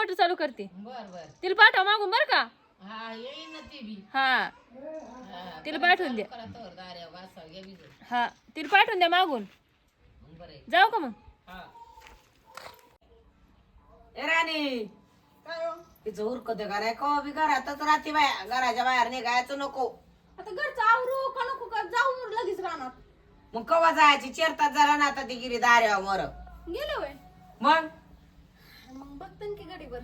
Motor चालू करते. बर बर. तिला पाठवा मागून बर का? हा येईन ना ती बी. हा. हा, तिला पाठवून द्या. करा तोवर दाऱ्या वासाव घ्या बी जाऊ. हा तिला पाठवून द्या मागून. मग बरं आहे. जाऊ का मग? हा. ए राणी. तिचं उरकत का नाही? कवा बी घरातच राहते बाया. घराच्या बाहेर निघायचं नको. आता घरचं आवरू का नको का? जाऊ लगेच राहणार. मग कवा जायची? चेरतात जरा ना आता ती गिरी दाऱ्यावर मर. गेले वय. मग? मग बघते की गाडी बर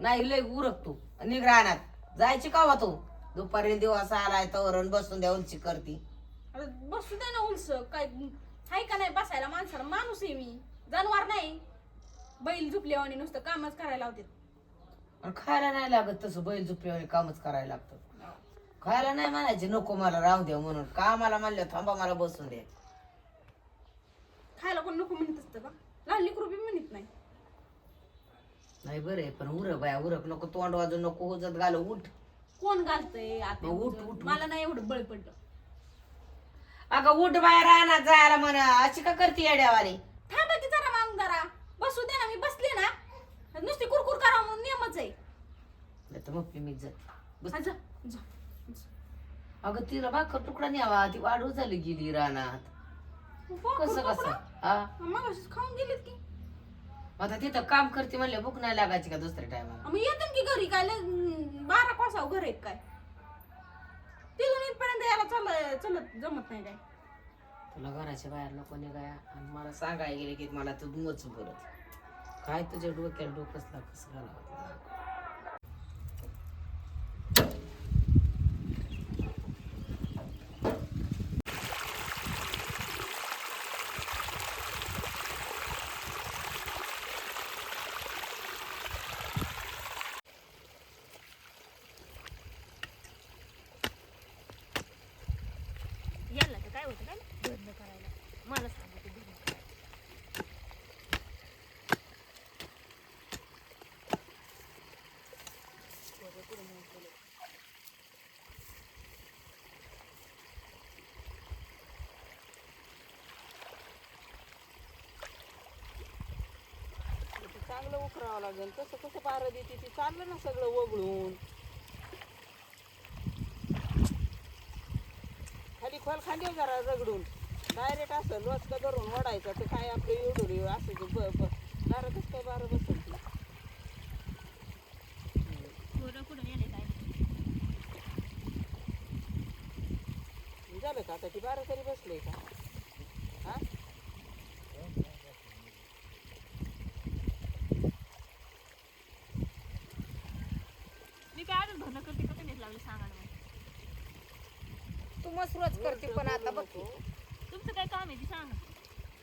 नाही लय उरक तू. निघ राहणार जायची कवा तू? दुपारी दिवस आलाय तवरण बसून द्या उलची करती. आता बसू दे ना उलस. काय हाय का नाही बसायला? माणसाला माणूस आहे मी. जनावर नाही. बैल झुपल्यावानी नुसतं कामच करायला लावते. आणि खायला नाही लागत तसं बैल झुपल्यावर कामच करायला लागतं. खायला नाही म्हणायचे नको मला राहू द्या म्हणून. कामाला म्हणलं थांबा मला बसून दे खायला कोण नको म्हणत असतं का? लहान लेकरू बी म्हणत नाही. नाही बरं आहे पण उरक बाया उरक नको तोंड वाजून नको उजत घाल उठ. कोण घालतंय आता मग उठ? उठ, मला नाही एवढं बळ पडलं अगं उठ बाया राहणार जायला म्हणा अशी का करते येड्यावानी थांबा की जरा मागून जरा. बसू दे ना मी बसले ना. नुसती कुरकुर करा म्हणून नियमच आहे. नाही तर मग मी जाते बस. हा, जा, जा. अगं तिला भाकर तुकडा न्यावा ती वाढू झाली गेली रानात. कसं कसं? हा? मग खाऊन गेलेत की. आता तिथं काम करते म्हणले भूक नाही लागायची का दुसऱ्या टायमाला? मग येतात की घरी काय लय, बारा कोसाव घर आहेत काय? तिथून इथपर्यंत यायला चल चलत जमत नाही काय? तुला घराच्या बाहेर नको निघाया. आणि मला सांगायला गेले की मला तू मोच परत काय तुझ्या डोक्याला डोकंच लाग कसं घालावं यायला तर काय होतं काय धरणं करायला मला सांगा ते धरणं करायला चांगलं उकरावं लागेल. कसं कसं पारं देते ती? चाललं ना सगळं वगळून. खाली खोल खांदेव जरा रगडून. डायरेक्ट असं लोचका धरून ओढायचं. तर काय आपलं एवढं असं ते ब ब बारा कसं काय बारा बसेल ती. झालं का आता? ती बारा तरी बसले का? हा मी काय आजच भरणं करते का नाही लागले सांगायला मला. तू रोज करते पण आता बघ. की. तुमचं काय काम आहे ते सांगा.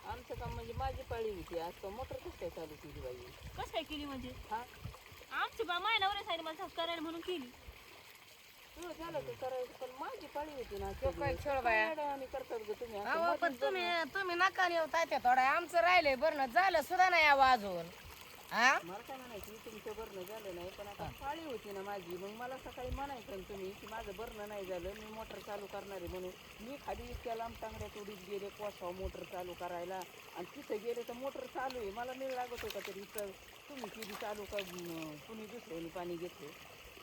आमचं काम म्हणजे माझी पाळी होती आज तर मोटर कसं काय चालू केली बाई? कसं काय केली म्हणजे? हा? आमची बा माय नवऱ्या सांगितलं मला करायला म्हणून केली. तुला झालं तर करायचं? पण माझी पाळी होती ना तो काय खेळ बाया? आणि करतात ग तुम्ही? असं अहो पण मध्येच तुम्ही तुम्ही नका नेऊ तात्या थोडा. आमचं राहिलंय बरं झालं सुद्धा नाही यावं अजून. हा? मला काय म्हणायचं मी तुमचं झालं नाही पण आता पाळी होती ना माझी. मग मला सकाळी म्हणायचं ना तुम्ही की माझं नाही झालं मी मोटर चालू करणार आहे म्हणून. मी खाली इतक्या लांब तांगड्यात उडीत गेले कोसाव मोटर चालू करायला. आणि तिथं गेले तर मोटर चालू आहे. मला लागत होता तरी इथं तुम्ही केली चालू का कुणी दुसऱ्याने पाणी घेतलं?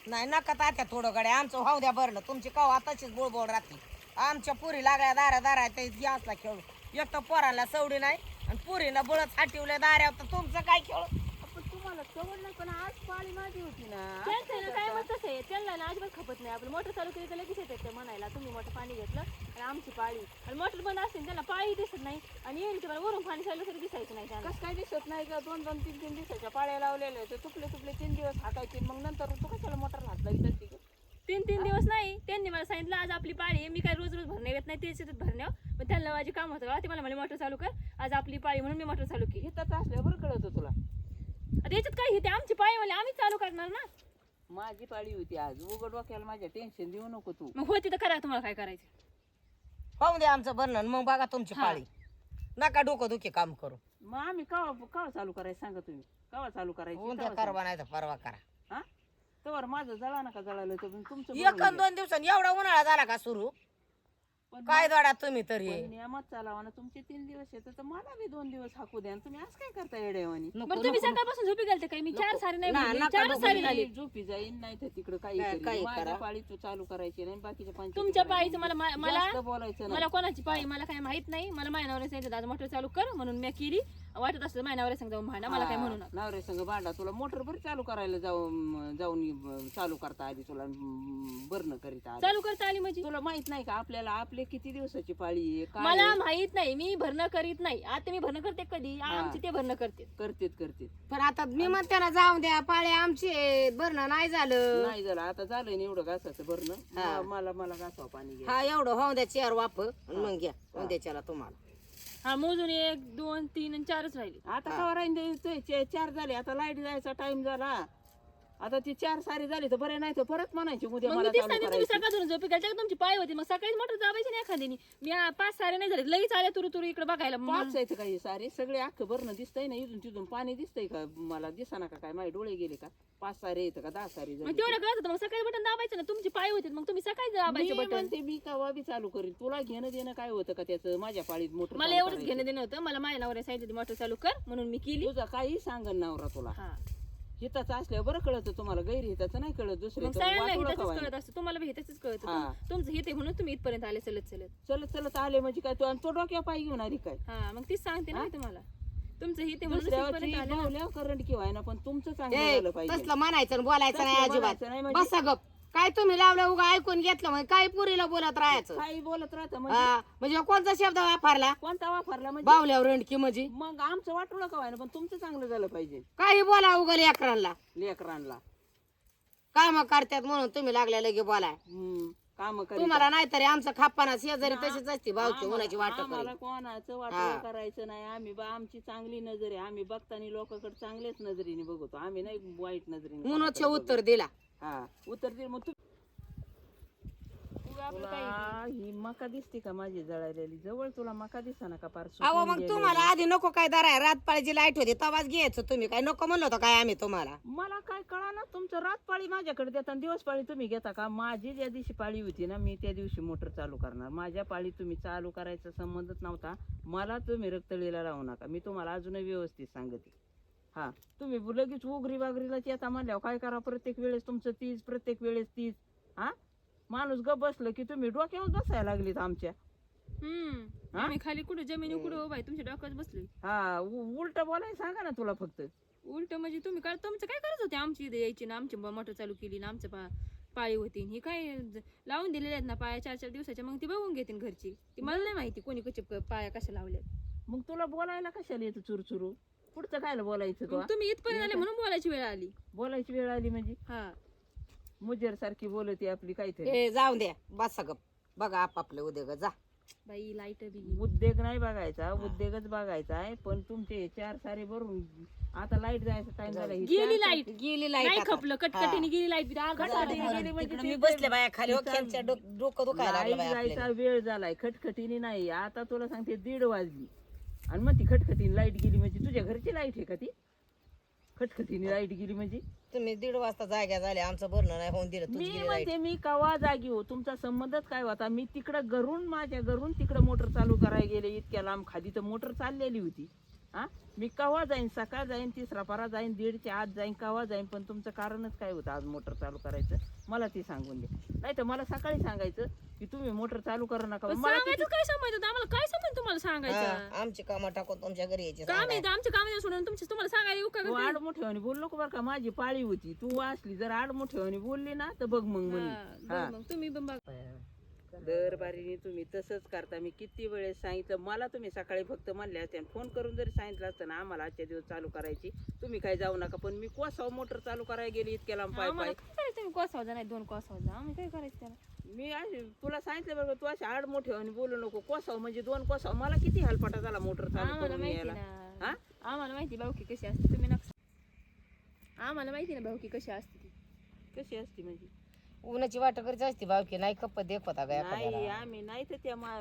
नाही नका तात्या थोडं गड्या. आमचं व्हाऊ द्या बरं तुमची कवा तशीच बोळबोळ राहते. आमच्या पुरी लागल्या दारा दारा ते गॅसला खेळू. एक तर पोराला सवडी नाही आणि पुरीनं बळच हाटिवल्या दाऱ्यावर तर तुमचं काय खेळ? तुम्हाला सवड नाही पण आज पाळी माझी होती ना. त्यांचं काय मत आहे. त्यांना ना अजिबात खपत नाही. आपण मोटर चालू केली तर लगेच येतात ते म्हणायला. तुम्ही मोठं पाणी घेतलं आणि आमची पाळी. आणि मोटर बंद असते त्यांना पाळी दिसत नाही. आणि येईल की मला वरून पाणी चाललं तरी दिसायचं नाही त्यांना. कसं काय दिसत नाही का दोन दोन तीन तीन दिवसाच्या पाळ्या लावलेल्या ते तुपले तुपले तीन दिवस हाकायचे. मग नंतर तू कशाला मोटर हात असते ग? तीन तीन दिवस नाही. त्यांनी मला सांगितलं आज आपली पाळी आहे. मी काय रोज रोज भरणे येत नाही तेच येतात भरण्यावर. पण त्यांना माझे काम होतं का ते मला म्हणे मोटर चालू कर. आज आपली पाळी म्हणून मी मोटर चालू केली. हितात असल्यावर कळत तुला. आता याच्यात काय हे ते? आमची पाळी मला आम्ही चालू करणार ना? माझी पाळी होती आज. उघड डोक्याला माझ्या टेन्शन देऊ नको तू. मग होती तर करा तुम्हाला काय करायचं? पाहून द्या आमचं बर्णन मग बघा तुमची हा. पाळी. नका डोकं दुखी काम करू. मग आम्ही कवा कवा चालू करायचं सांगा तुम्ही? कवा चालू करायची? करवा नाही तर परवा करा? हा? तर माझं जळा नका जळालं? तर पण तुमचं एक. दोन दिवसांनी एवढा उन्हाळा झाला का सुरू? पण काय दोडा तुम्ही तरी? पण नियमात चालावा ना तुमचे तीन दिवस येतात तर मला बी दोन दिवस हाकू द्या. आणि तुम्ही आज काय करता येड्यावानी? नको, बरं तुम्ही नको, सकाळपासून झोपी गेलते काय? मी चार सारी नाही ना, भरली, नका चार सारी झाली झोपी जाईन नाही तर तिकडं काही काय-. काही माझ्या करा. पाळी तू चालू करायची नाही बाकीच्या पंचायती तुमच्या. पाळीचं मला मला जास्त बोलायचं मला नाही कोणाची पाळी मला काय माहीत नाही. मला मायनावर सांगितलं आज मोटर चालू कर म्हणून मी केली. वाटत असलं मायनावर सांग जाऊन भांडा मला काय म्हणू नका. नवरे संग भांडा तुला मोटर बरी चालू करायला जाऊन जाऊन अं, चालू करता आली तुला बरण करीत आली चालू करता आली म्हणजे? तुला माहीत नाही का आपल्याला आपले किती दिवसाची पाळी आहे काय मला? माहीत नाही मी भरणं करीत नाही. आता मी भरणं करते कधी? आमची ते भरणं करते. करतेत करतेत. पण आता मी म्हणते ना जाऊन द्या पाळे आमचे बर्न नाही झालं. नाही झालं आता झालंय ना एवढं घासाचं भरणं. मला मला घासावं पाणी घ्या हा एवढं होऊन द्या चेअर वाप मग घ्या उद्याच्याला तुम्हाला. हा मोजून एक दोन तीन आणि चारच राहिले. आता कवा राहीन ते- ते चे- चार झाले आता लाइट जायचा टाइम झाला. आता ती चार सारी झाली तर बरे नाही तर परत म्हणायची उद्या मग मी मला तेच चालू सांगते तुम्ही करायची. सकाळून झोपी गेलते का तुमची पाय होती. मग सकाळीच मोटर दाबायची नाही एखाद्यानी मी आ, पाच सारे नाही झाले लगेच आल्या तुरु तुरु इकडे बघायला. मग पाच आहेत काही सारे? सगळे अख्खं भरणं दिसतंय ना इथून तिथून. पाणी दिसतंय का? मला दिसाना का काय? माझे डोळे गेले का? पाच सारे येतं का? दहा सारे मग झाले तेवढं कळत होतं. मग सकाळी बटन दाबायचं ना. तुमची पाय होती. मग तुम्ही सकाळी दाबायचं मी बटन. म्हणते मी कवा बी चालू करीन. तुला घेणं देणं काय होतं का त्याचं? माझ्या पाळीत मोटर मला एवढंच घेणं देणं होतं. मला माझ्या नवऱ्या सांगितलं मोटर चालू कर म्हणून मी केली. तुझा काही सांगन नवरा तुला. हा. हिताचं असल्यावर बरं कळत तुम्हाला गैर हिताचं नाही कळत दुसरे मग सगळ्यांना हिताचंच कळत असतं तुम्हाला बी हिताचंच कळत. हा. होतं. तुमचं हित आहे म्हणून तुम्ही इथपर्यंत आले चलत चलत. चलत चलत आले म्हणजे काय तू आणि तो डोक्या पाय घेऊन आली काय? हा मग तीच सांगते ना मी तुम्हाला. तुमचं हित आहे म्हणून दुसऱ्या इथपर्यंत वर्षी आले ना. बावल्यावर करंट किंवा ना पण तुमचं चांगलं झालं पाहिजे. तसलं म्हणायचं आणि बोलायचं नाही अजिबात. नाही म्हणजे- बसा गप. काय तुम्ही लावलं उगा ऐकून घेतलं म्हणजे काय पुरीला बोलत राहायचं. काही बोलत राहतं म्हणजे? हा, म्हणजे कोणता शब्द वापरला? कोणता वापरला म्हणजे? बावल्यावर रंडकी म्हणजे मग आमचं वाटलं का पण तुमचं चांगलं झालं पाहिजे. काही बोला उगल अकरांना लेकरांना काम करतात म्हणून तुम्ही लागल्या लगे बोलाय काम तुम्हाला नाही तरी आमचं खाप्पाना शेजारी तशीच असते भावची उन्हाची वाट आम्हाला कोणाचं वाटलं करायचं नाही. आम्ही बा आमची चांगली नजर आहे आम्ही बघताना लोकांकडे चांगल्याच नजरेने बघतो. आम्ही नाही वाईट नजरेने म्हणूनच उत्तर दिला. हा. उत्तर दे मग तू. तुला ही मका दिसते का माझी जळालेली? जवळ तुला मका दिसा ना का पार अहो सुकून मग गेलेली? तुम्हाला आधी नको काय दराय रात पाळीची लाइट होती तवाच घ्यायचं तुम्ही. काय नको म्हणलं होतं काय आम्ही तुम्हाला? मला काय कळा ना तुमचं रात पाळी माझ्याकडे देता आणि दिवस पाळी तुम्ही घेता का? माझी ज्या दिवशी पाळी होती ना मी त्या दिवशी मोटर चालू करणार. माझ्या पाळी तुम्ही चालू करायचा संबंधच नव्हता. मला तुम्ही रक्तळीला लावू नका. मी तुम्हाला अजूनही व्यवस्थित सांगते. हा. तुम्ही लगेच उगरी वागरीलाच येता म्हणल्यावर काय करा प्रत्येक वेळेस तुमचं तीस प्रत्येक वेळेस तीस हा? माणूस ग बसलं की तुम्ही डोक्यावर बसायला लागलीत आमच्या. हम्म. आम्ही खाली कुठे जमिनी कुठे उभा आहे? तुमच्या डोक्यात बसले. हा उलट बोलायला सांगा ना तुला फक्त. उलट म्हणजे तुम्ही काय तुमचं काय करत होते? आमची इथे यायची ना आमची मोटर चालू केली ना आमचं पा पाळी होती. ही काय ज- लावून दिलेल्या आहेत ना पाया चार चार दिवसाच्या? मग ती बघून घेतील घरची. ती मला नाही माहिती कोणी कशी पाया कशा लावल्यात. मग तुला बोलायला कशाला येतं चुरचुरू? पुढचं कायला बोलायचं तू. मग तुम्ही इथपर्यंत आले म्हणून बोलायची वेळ आली. बोलायची वेळ आली म्हणजे? हा. मुजर सारखी बोलते आपली काहीतरी. ए जाऊन द्या बसा गप. बघा आपापले उद्योग. जा. बाई लाइट बी उद्योग नाही बघायचा. उद्योगच बघायचा आहे. पण तुमचे हे चार सारे भरून आता लाइट जायचा टाइम झाला. ही गेली चार लाइट गेली नाही लाइट खपलं. कटकटीने गेली लाइट तिकडे मी बसले बाया खाली. हो, डोकं दुखायला लागलं लाइट बाया जायचा. वेळ झालाय. खटखटीने नाही. आता तुला सांगते दीड वाजली. आणि मग ती खटखटीने लाइट गेली म्हणजे तुझ्या घरची लाइट आहे का ती? खटखटीने लाइट गेली म्हणजे? तुम्ही दीड वाजता जाग्या झाले आमचं भरणं नाही होऊन दिलं मी गेली म्हणते मी कवा जागी हो? तुमचा संबंधच काय होता? मी तिकडं घरून माझ्या घरून तिकडं मोटर चालू करायला गेले इतक्या लांब खाली तर मोटर चाललेली होती. हा? मी कवा जाईन सकाळ जाईन तिसरा पारा जाईन दीडच्या आत जाईन कवा जाईन पण तुमचं कारणच काय होतं आज मोटर चालू करायचं? मला ती सांगून दे. नाही तर मला सकाळी सांगायचं की तुम्ही मोटर चालू करू नका. मला सांगायचं काय समज होतं आम्हाला काय समज तुम्हाला सांगायचं? हा, आमची कामं टाकून तुमच्या घरी यायची काम आहे आमच्या काम सोडून तुमच्या तुम्हाला सांगायला येऊ का तू आडमोठेवानी बोललो का बरं का माझी पाळी होती. तू वाचली जर आडमोठेवानी बोलली ना तर बघ मग म्हणे. हा, बरं मग तुम्ही पण बघा. दरबारीने तुम्ही तसंच करता. मी किती वेळेस सांगितलं मला तुम्ही सकाळी फक्त म्हणले असते फोन करून जरी सांगितलं असतं ना आम्हाला आजच्या दिवस चालू करायची तुम्ही काय जाऊ नका पण मी कोसाव मोटर चालू करायला गेली इतक्या लांब पाय आम्हाला पाय. काय करायचं? तुम्ही कोसावजा नाही दोन कोसावजा आम्ही काय करायचं त्याला? मी अशी- तुला सांगितलं बरोबर तू अशी आड मोठे आणि बोलू नको. कोसाव म्हणजे दोन कोसाव. मला किती हलपटा झाला मोटर चालू आम्हाला करून माहिती यायला. ना. हा? आम्हाला माहिती भाऊकी कशी असते तुम्ही नका आम्हाला माहिती ना भाऊकी कशी असते ती. कशी असती म्हणजे? उन्हाची वाट करायची असते भावकी नाही कप्पत देखवता का नाही एखाद्याला आम्ही नाही तर त्या मा-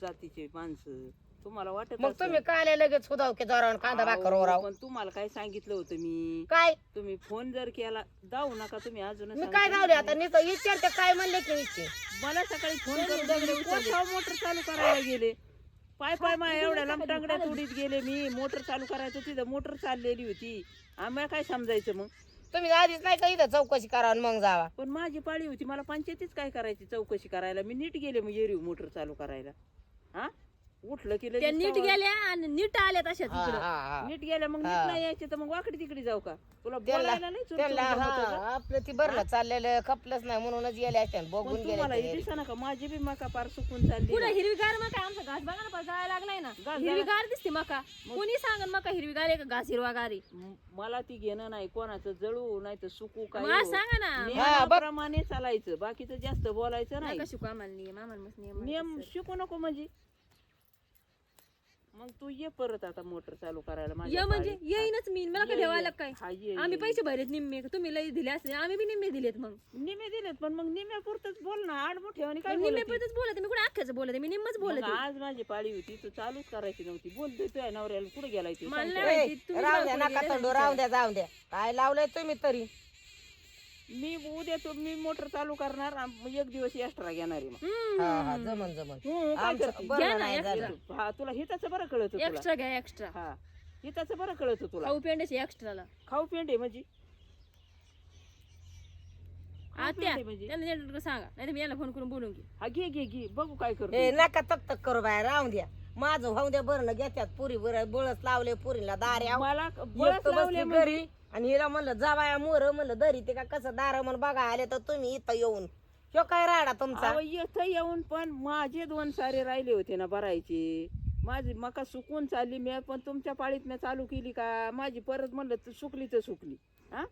जातीचे माणसं. तुम्हाला वाटत मग असेल. तुम्ही काय लगेच सुधाव की जरा कांदा भाकर अहो, ओराव पण तुम्हाला काय सांगितलं होतं मी? काय? तुम्ही फोन जर केला जाऊ नका तुम्ही अजून मी काय गावले आता? नुसतं विचारते काय म्हणले की विचार? मला सकाळी फोन करून मोटर चालू करायला गेले? पाय पाय मा एवढ्या लांब टांगड्या उडीत गेले मी. मोटर चालू करायचं तिथं मोटर चाललेली होती. आम्हाला काय समजायचं मग? तुम्ही आधीच नाही का इथं चौकशी करा आणि मग जावा? पण माझी पाळी होती मला पंचायतीच काय करायची चौकशी करायला? मी नीट गेले मग एरिव मोटर चालू करायला. हा? उठलं की त्या लगेच नीट गेल्या आणि नीट आल्या तशाच हा, इकडं. हा, हा. नीट गेल्या मग नीट हा. नाही यायचे तर मग वाकडी तिकडे जाऊ का? तुला बोलायला नाही चुरचुर जमत हा? आपलं ती भरलं चाललेलं खपलंच नाही म्हणूनच गेले असते पण बघून तुम्हाला गेले हे दिसा का? माझी बी मका पार सुकून चालली ना. हिरवीगार मका? आमचा घास बघा ना जायला लागलाय ना. घास हिरवीगार दिसते मका. कोणी सांगन मका हिरवीगार आहे का घास हिरवागार? आहे म- मला ती घेणं नाही कोणाचं जळू नाही तर सुकू काय मला हो. सांगा ना. नियमाप्रमाणे चालायचं बाकीचं जास्त बोलायचं नाही. नका शिकू आम्हाला नियम आम्हाला मस्त नियम शिकू नको म्हणजे. मग तू ये परत आता मोटर चालू करायला. माझ्या ये म्हणजे. येईनच मी. मला काय ये. ठेवायला काय हा, ये, आम्ही ये, पैसे भरलेत निम्मे. तुम्ही लई दिले असते. आम्ही बी निम्मे दिलेत मग. ये. निमे दिलेत पण मग निम्या पुरतच बोल ना. आड मोठे आणि काय मग निम्मे बोलती? पण बोलत मी कुठे अख्ख्याच बोलत मी निम्मच मग बोलत आज माझी पाळी होती. तू चालूच करायची नव्हती. बोलतोय तुझ्या नवऱ्याला कुठे गेलाय ते? मला नाही. माहिती, तुम्ही द्या नका राहू द्या जाऊ द्या. काय लावलंय तुम्ही तरी? मी उद्या तू मी मोटर चालू करणार एक दिवस एक्स्ट्रा घेणार आहे मग. हा हा जमन जमन. हम्म, काय आमचं करते? बरं घ्या ना, नाही extra. झालं हा तुला हिताचं बरं कळत तुला. एक्स्ट्रा घ्या एक्स्ट्रा हा हिताचं बरं कळत तुला. खाऊ पेंड्याचे एक्स्ट्राला खाऊ पेंडे म्हणजे? खाऊ आत्या पेंडे म्हणजे? सांगा. नाही मी याला फोन करून बोलून घे हा घे घे घे. बघू काय करतो. ए नका तक तक करू बाय राहून द्या. माझं होऊन द्या बरं घेत्यात पुरी बरं बळच लावले पुरीला दाऱ्या मला लावले बसली घरी आणि हिला म्हणलं जावाया मोर म्हणलं दरी ते का कसं दार म्हणून बघा आले तर तुम्ही इथं येऊन. ह्यो काय राडा तुमचा? अहो, इथं येऊन पण माझे दोन सारे राहिले होते ना भरायचे. माझी मका सुकून चालली मी पण तुमच्या पाळीत मी चालू केली का? माझी परत म्हणलं तर सुकली तर सुकली. हा?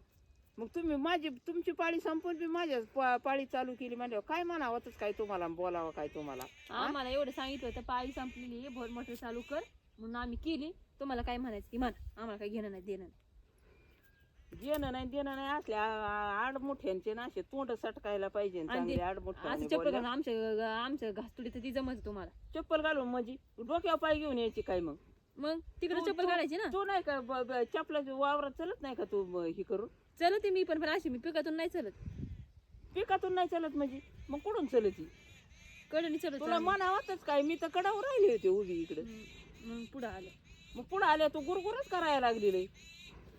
मग तुम्ही माझी तुमची पाळी संपून बी माझ्या पा- पाळी चालू केली म्हणजे काय म्हणावंच काय तुम्हाला बोलावं काय तुम्हाला? आम्हाला एवढं सांगितलं होतं पाळी संपलेली आहे भोर मोटर चालू कर. म्हणून आम्ही केली. तुम्हाला काय म्हणायचं ती म्हणा. आम्हाला काय घेणं नाही देणं नाही. देणं नाही देणं नाही असल्या आडमुठ्यांचे ना असे तोंड सटकायला पाहिजे आणि ते- असं चप्पल. घालून आमच्या आमच्या घासतुडी तर ती जमत तुम्हाला. चप्पल घालून म्हणजे डोक्यावर पाय घेऊन यायची काय मग? मग तिकडे तू- चप्पल तू- काढायची ना? तू नाही का ब- ब- चपलाच्या वावरात चलत नाही का तू म- हे करून? चलते मी पण पण अशी मी पिकातून नाही चलत. पिकातून नाही चलत म्हणजे? मग कुठून चलती? कडनी चलत तुला म्हणावतच काय? मी तर कडावर राहिले होते उभी इकडे. मग पुढे आलं. मग पुढे आल्या तू गुरगुरच करायला लागली रे.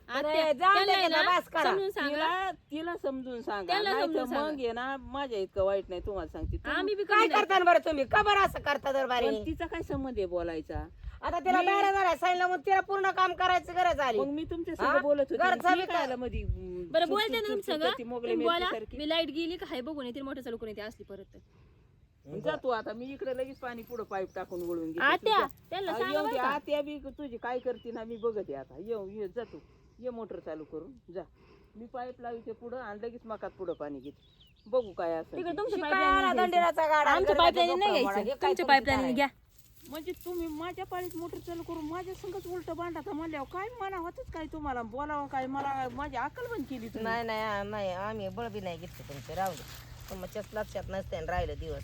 आत्या, जाऊ दे त्यांना आहे ना, ना, बस करा. समजून सांगा. तिला तिला समजून सांगा. त्याला समजून सांगा. मग ये ना माझ्या इतकं वाईट नाही तुम्हाला सांगते. तू- आम्ही बी काय नाही. करता बरं तुम्ही? का बरं असं करता दरबारी? पण तिचा काय संबंध आहे बोलायचा? आता तिला दारा दारा सांगितलं मग तिला पूर्ण काम करायची गरज आली मग मी तुमच्या हा? संग बोलत होते घरचा ती बी काय मध्ये बरं बोलते ना तुमचं मोगले बोला. मी लाइट गेली का हाय बघून येते मोटर चालू करून येते असली परत जातो आता मी इकडे लगेच पाणी पुढे पाईप टाकून वळून घेते. आत्या तुझ्या- त्यांना हा, सांगा येऊ बरं दे, का. आत्या बी तुझी काय करते ना मी बघते आता येऊ ये जा तू ये मोटर चालू करून जा मी पाईप लावते पुढं आणि लगेच मकात पुढं पाणी घेते बघू काय असं तिकडे ते. तुमच्या शिकायला पाईपलाईन दंडेराचा गाडा आमच्या गरगाचं पाईपलाईन नाही मोडा. हे घ्यायचं काय तुमच्या तुमचं पाईपलाईन? घ्या म्हणजे तुम्ही माझ्या पाळीत मोटर चालू करून माझ्या संगच उलट बांधाता म्हणल्यावर काय म्हणा होतच काय तुम्हाला बोलावं काय? मला माझी अक्कल बंद केली तुम्ही. नाही नाही आ- नाही आम्ही बळबी नाही घेतले तुमचे राहू दे. तुमच्याच लक्षात नसते आणि राहिलं दिवस.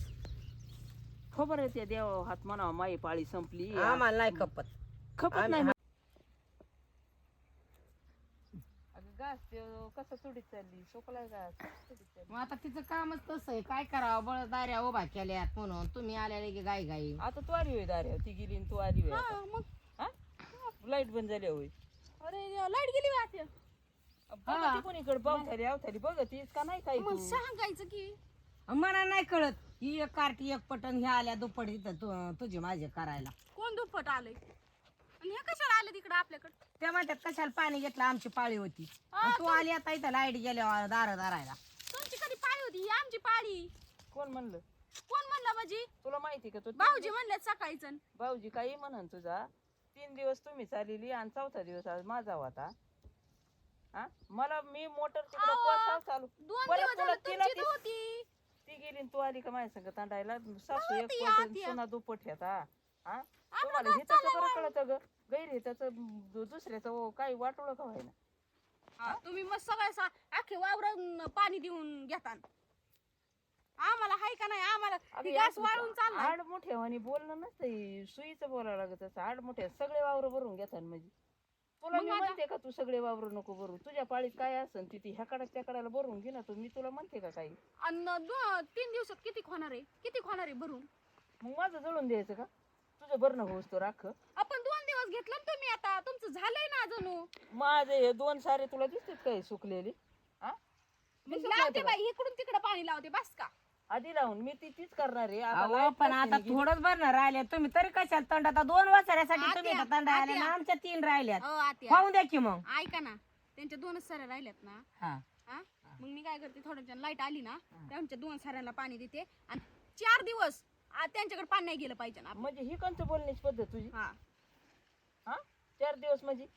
खबर आहे त्या देवा हात म्हणावं माई पाळी संपली. आम्हाला नाही खपत. खपत नाही अगं घास कसं चालली? घास. मग आता तिचं कामच तसं आहे. काय करावं? बळ दाऱ्या उभा केल्यात म्हणून. तुम्ही आल्या की गाई गाई आता तू आली होय दाऱ्या. ती गेली आणि तू आली होय आता. हा? लाइट बंद झाली होय. अरे लाइट गेली वाटते बघा ती कोणीकडे बावथाली अवथाली बघत येस का नाही काय मग तू? सांगायचं की. मला नाही कळत. ही एक कार्टी एक पटन हे आल्या दुप्पट इथं तु- तुझे माझे करायला. कोण दुप्पट आलंय? आणि हे कशाला आले तिकडे आपल्याकडे? त्या म्हणतात कशाला पाणी घेतलं? आमची पाळी होती. आणि तू आली आता इथं लाइट गेल्या दार दारायला. तुमची कधी पाळी होती? ही आमची पाळी. कोण म्हणलं? कोण म्हणलं म्हणजे तुला माहिती का? तू भाऊजी म्हणलेत सकाळीच भाऊजी काही म्हणन तुझा तीन दिवस तुम्ही चाललेली आणि चौथा दिवस आज माझा होता. हा? मला मी मोटर तिकडे अहो, कोळसा चालू दोन बरं, दिवस तुला झालं तिला तुमची ती- होती ती गेली आणि तू आली का माझ्या संग तांडायला सासू एक ती पट आत्या. सुना दुप्पट ह्याता हा? तुम्हाला हे चाललं बरं कळत ग. गैर त्याचं दुसऱ्याचं काही वाटोळं का व्हायना हा, तुम्ही मग सगळ्या सा- अख्खे वावर पाणी देऊन घेता आम्हाला हाय का नाही? आम्हाला ती घास वाळून चालला आड मोठ्या आणि बोलणं नसतं सुईचं बोलावं लागत असं. आड मोठ्या सगळे वावर भरून घेतात म्हणजे. तुला मग मी आता- म्हणते का तू सगळे वावर नको भरू? तुझ्या पाळीत काय असन? ती कडात त्या कडाला भरून घे ना तू. मी तुला म्हणते का काही? आणि दो- तीन दिवसात किती होणार आहे किती होणार आहे भरून? मग माझं जळून द्यायचं का? तुझं भरणं होस तो राख. आपण दोन दिवस घेतलं ना तुम्ही आता. तुमचं झालंय ना जणू माझे हे दोन सारे तुला दिसतात काय सुकलेली? हा? दिसत लावते? बाई इकडून तिकडे पाणी लावते बस का? आधी लावून मी ती तीच करणार आहे. आता अहो light पण आता. थोडंच राहिले तुम्ही तरी कशाला तंड आता दोन वाचाऱ्यासाठी तुम्ही तंड आले ना. आमच्या तीन राहिल्यात. आत्या. पाहून द्या की मग. ऐका ना. त्यांच्या दोनच साऱ्या राहिल्यात ना. हा. हा? मग मी काय करते थोड्या लाइट आली ना त्यांच्या दोन साऱ्यांना पाणी देते. आणि चार दिवस आ, त्यांच्याकडे पाणी नाही गेलं पाहिजे ना म्हणजे ही कोणतं बोलण्याची पद्धत तुझी? हा. हा? चार दिवस म्हणजे?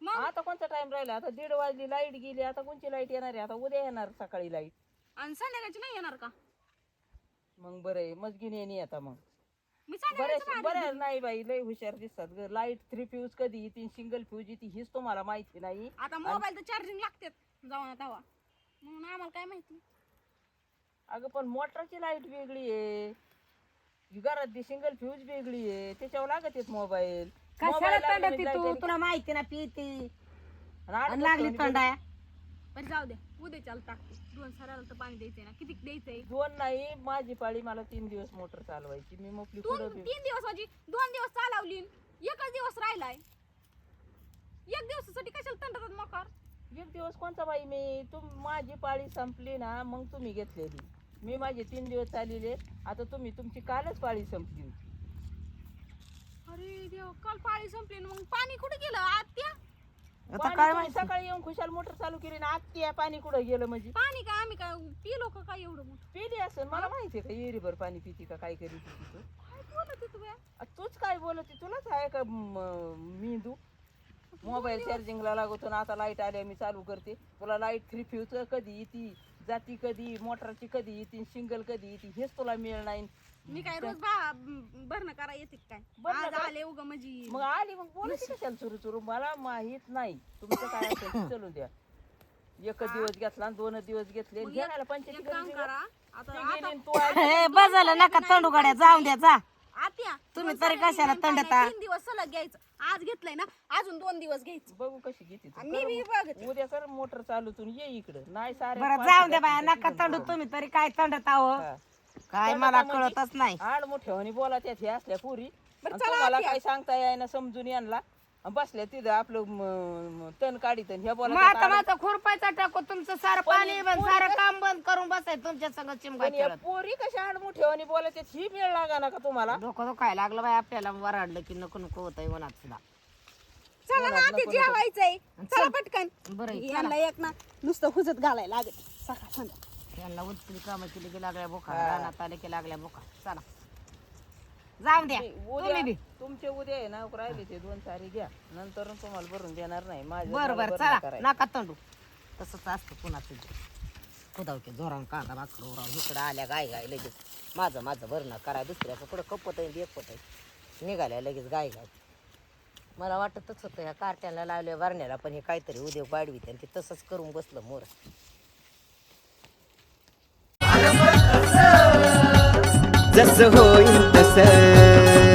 मग? आता कोणता टाइम राहिला? आता दीड वाजली लाइट गेली आता कोणची लाइट येणार आहे? आता उद्या येणार सकाळी लाइट आणि संध्याकाळची नाही येणार का? मग बरं आहे. मजगिनी येणे आता मग. मी बऱ्याच नाही बाई लय हुशार दिसतात ग. लाइट थ्री फ्यूज कधी येते सिंगल फ्यूज येते हीच तुम्हाला माहिती नाही. आता मोबाईल तर चार्जिंग लागते जाऊन आता तेव्हा. म्हणून आम्हाला काय माहिती? अगं पण मोटरची लाइट वेगळी आहे. घरात सिंगल फ्यूज वेगळी आहे. त्याच्यावर लागत आहेत मोबाईल. कशाला तंड ती? तू तुला माहिती ना पिती. आणि लागली तंडाया. बरं जाऊ दे. उद्या चाल टाकते. दोन साऱ्याला तर पाणी द्यायचंय ना. किती द्यायचंय? दोन नाही माझी पाळी मला तीन दिवस मोटर चालवायची. मी मोकली बी- तीन दिवस म्हणजे दोन दिवस चालवली. एकच दिवस राहिलाय. एक दिवसासाठी कशाला तंडतात मकर? एक दिवस कोणता बाई मी? तुम माझी पाळी संपली ना मग तुम्ही घेतलेली. मी माझे तीन दिवस चाललेले आता तुम्ही तुमची कालच पाळी संपली होती. अरे देव काल पाळी संपली आणि मग पाणी कुठे गेलं? आत्या? आता पाणी काय तुम्ही माहिती सकाळी येऊन खुशाल मोटर चालू केली ना आत्ती पाणी कुठं गेलं म्हणजे? पाणी काय आम्ही काय पिलो का काय एवढं मोठं? पिली असेल मला माहितीये का येरीभर पाणी पिती का काय करीत होती तू? काय बोलत होती तू बया? आ, तूच काय बोलत तुलाच आहे का मेंदू? मोबाईल चार्जिंगला लागतो ना आता लाइट आल्या मी चालू करते. तुला लाइट थ्री फ्यूज कधी येते? जाती कधी मोटरची कधी येते सिंगल कधी येते हेच तुला मिळ नाही. मी काय रोज बा भरणं करा येते काय? आज करा? आले उग म्हणजे मग आली मग बोलायची कशाला सुरू सुरू मला माहीत नाही. तुमचं काय असेल ते चलून द्या. एक दिवस घेतला आणि दोन दिवस घेतले. घेण्याला पंचायती एक काम गरज करा आहे आता का? आता ती गेली आणि तू आली. ए, बस झालं नका तंडू गाड्या जाऊन द्या जा. आत्या तुम्ही तरी कशाला तंडता? तीन दिवस सलग घ्यायचं आज घेतलंय ना अजून दोन दिवस घ्यायचं बघू कशी घेते तू. आणि मी बी कर बघते मग. उद्या कर मोटर चालू तू ये इकडं नाही सारे बरं जाऊन द्या बाया नका तंडू तुम्ही तरी काय तंडत आहो काय मला म्हणजे? कळतच नाही आड मोठ्यावानी बोला त्यात हे असल्या पुरी चला तुम्हाला आत्या. काय सांगता येईना समजून यांना बसल्या तिथं आपलं म, तण काढीत आणि ह्या बोला मग आता माझं खुरपायचा टाकू तुमचं सारं पण बंद सारं काम बंद करून बसाय तुमच्या संग चिमगा खेळत. पोरी कशा आड मोठ्यावानी बोलत ही मेळ लागा ना का तुम्हाला? डोकं दुखायला लागलं बाय आपल्याला वराडलं की नको नको होत उन्हात सुद्धा. चला ना आधी जेवायचंय. चला. पटकन. बरं आहे, चला. यांना एक ना नुसतं हुजत घालायला लागत सकाळ संध्याकाळ त्यांना उचली कामं केली की लागल्या बोखा रानात आले की लागल्या बोखा चला. जाऊन द्या. तुम्ही बी. तुमचे उद्या आहे ना राहिले ते दोन सारी घ्या. नंतर तुम्हाला भरून देणार नाही. माझं बर मला बर भरणं चला. नका तंडू. तसंच असतं पुन्हा तुझं खुदावते जोरान कांदा भाकर उराव. इकडं आल्या गाय गाय लगेच. माझं माझं भरणं करा. दुसऱ्याचं पुढं कपत आहे एक पत आहे. निघाल्या लगेच गाय गाय मला वाटतच होतं ह्या कार्ट्याला लावल्या भरण्याला पण हे काहीतरी उद्या वाढवी आणि ते तसंच करून बसलं मोर. जसं होईल तसं.